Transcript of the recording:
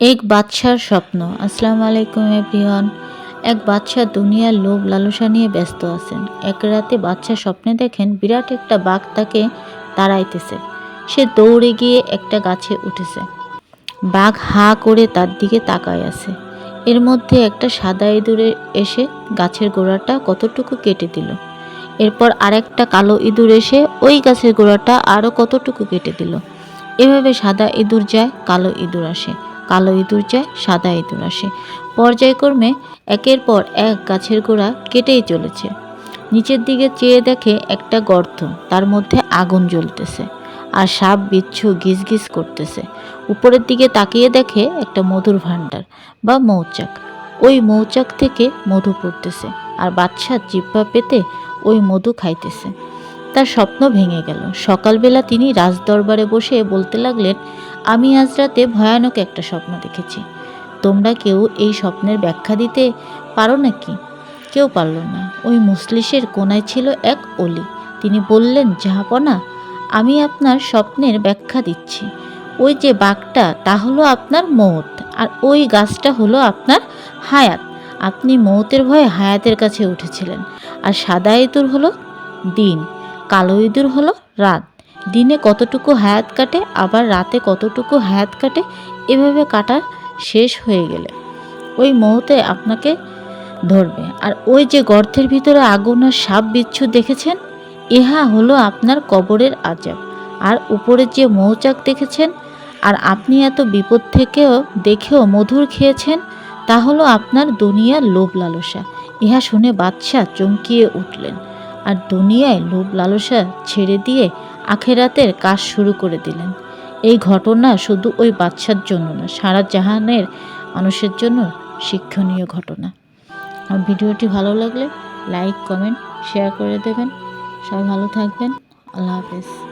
এক বাদশার স্বপ্ন। আসসালামু আলাইকুম, এভরিওয়ান। এক বাদশা দুনিয়ার লোভ লালসা নিয়ে ব্যস্ত আছেন। এক রাতে বাদশা স্বপ্নে দেখেন বিরাট একটা বাঘ তাকে তাড়াইতেছে। সে দৌড়ে গিয়ে একটা গাছে উঠেছে। বাঘ হা করে তার দিকে তাকায় আছে। এর মধ্যে একটা সাদা ইঁদুরে এসে গাছের গোড়াটা কতটুকু কেটে দিল? এরপর আরেকটা কালো ইঁদুর এসে ওই গাছের গোড়াটা আরও কতটুকু কেটে দিল? এভাবে সাদা ইঁদুর যায়, কালো ইঁদুর আসে। কালো ইঁদুর যায় সাদা ইঁদুর আসে। পর্যায়ক্রমে একের পর এক গাছের গোড়া কেটেই চলেছে। নিচের দিকে চেয়ে দেখে একটা গর্ত, তার মধ্যে আগুন জ্বলতেছে আর সাপ বিচ্ছু গিজ গিজ করতেছে। উপরের দিকে তাকিয়ে দেখে একটা মধুর ভাণ্ডার বা মৌচাক। ওই মৌচাক থেকে মধু পড়তেছে আর বাদশার জিব্বা পেতে ওই মধু খাইতেছে। তার স্বপ্ন ভেঙে গেল। সকালবেলা তিনি রাজদরবারে বসে বলতে লাগলেন, আমি আজ রাতে ভয়ানক একটা স্বপ্ন দেখেছি। তোমরা কেউ এই স্বপ্নের ব্যাখ্যা দিতে পারো নাকি? কেউ পারল না। ওই মুসলিশের কোনায় ছিল এক অলি। তিনি বললেন, জাহাপনা, আমি আপনার স্বপ্নের ব্যাখ্যা দিচ্ছি। ওই যে বাঘটা, তা হলো আপনার মৌত, আর ওই গাছটা হলো আপনার হায়াত। আপনি মৌতের ভয়ে হায়াতের কাছে উঠেছিলেন, আর সাদা ইঁদুর হলো দিন। কালো ইঁদুর হলো রাত। দিনে কতটুকু হায়াত কাটে, আবার রাতে কতটুকু হায়াত কাটে, এভাবে কাটা শেষ হয়ে গেলে। ওই মুহূর্তে আপনাকে ধরবে। আর ওই যে গর্তের ভিতরে আগুন আর সাপ বিচ্ছু দেখেছেন, ইহা হলো আপনার কবরের আজাব। আর উপরে যে মৌচাক দেখেছেন, আর আপনি এত বিপদ থেকেও দেখেও মধুর খেয়েছেন, তা হলো আপনার দুনিয়ার লোভ লালসা। ইহা শুনে বাদশাহ চমকিয়ে উঠলেন। আর দুনিয়ায় লোভ লালসা ছেড়ে দিয়ে আখেরাতের কাজ শুরু করে দিলেন। এই ঘটনা শুধু ওই বাচ্চার জন্য না, সারা জাহানের মানুষের জন্য শিক্ষণীয় ঘটনা। আর ভিডিওটি ভালো লাগলে লাইক, কমেন্ট, শেয়ার করে দেবেন। সবাই ভালো থাকবেন। আল্লাহ হাফেজ।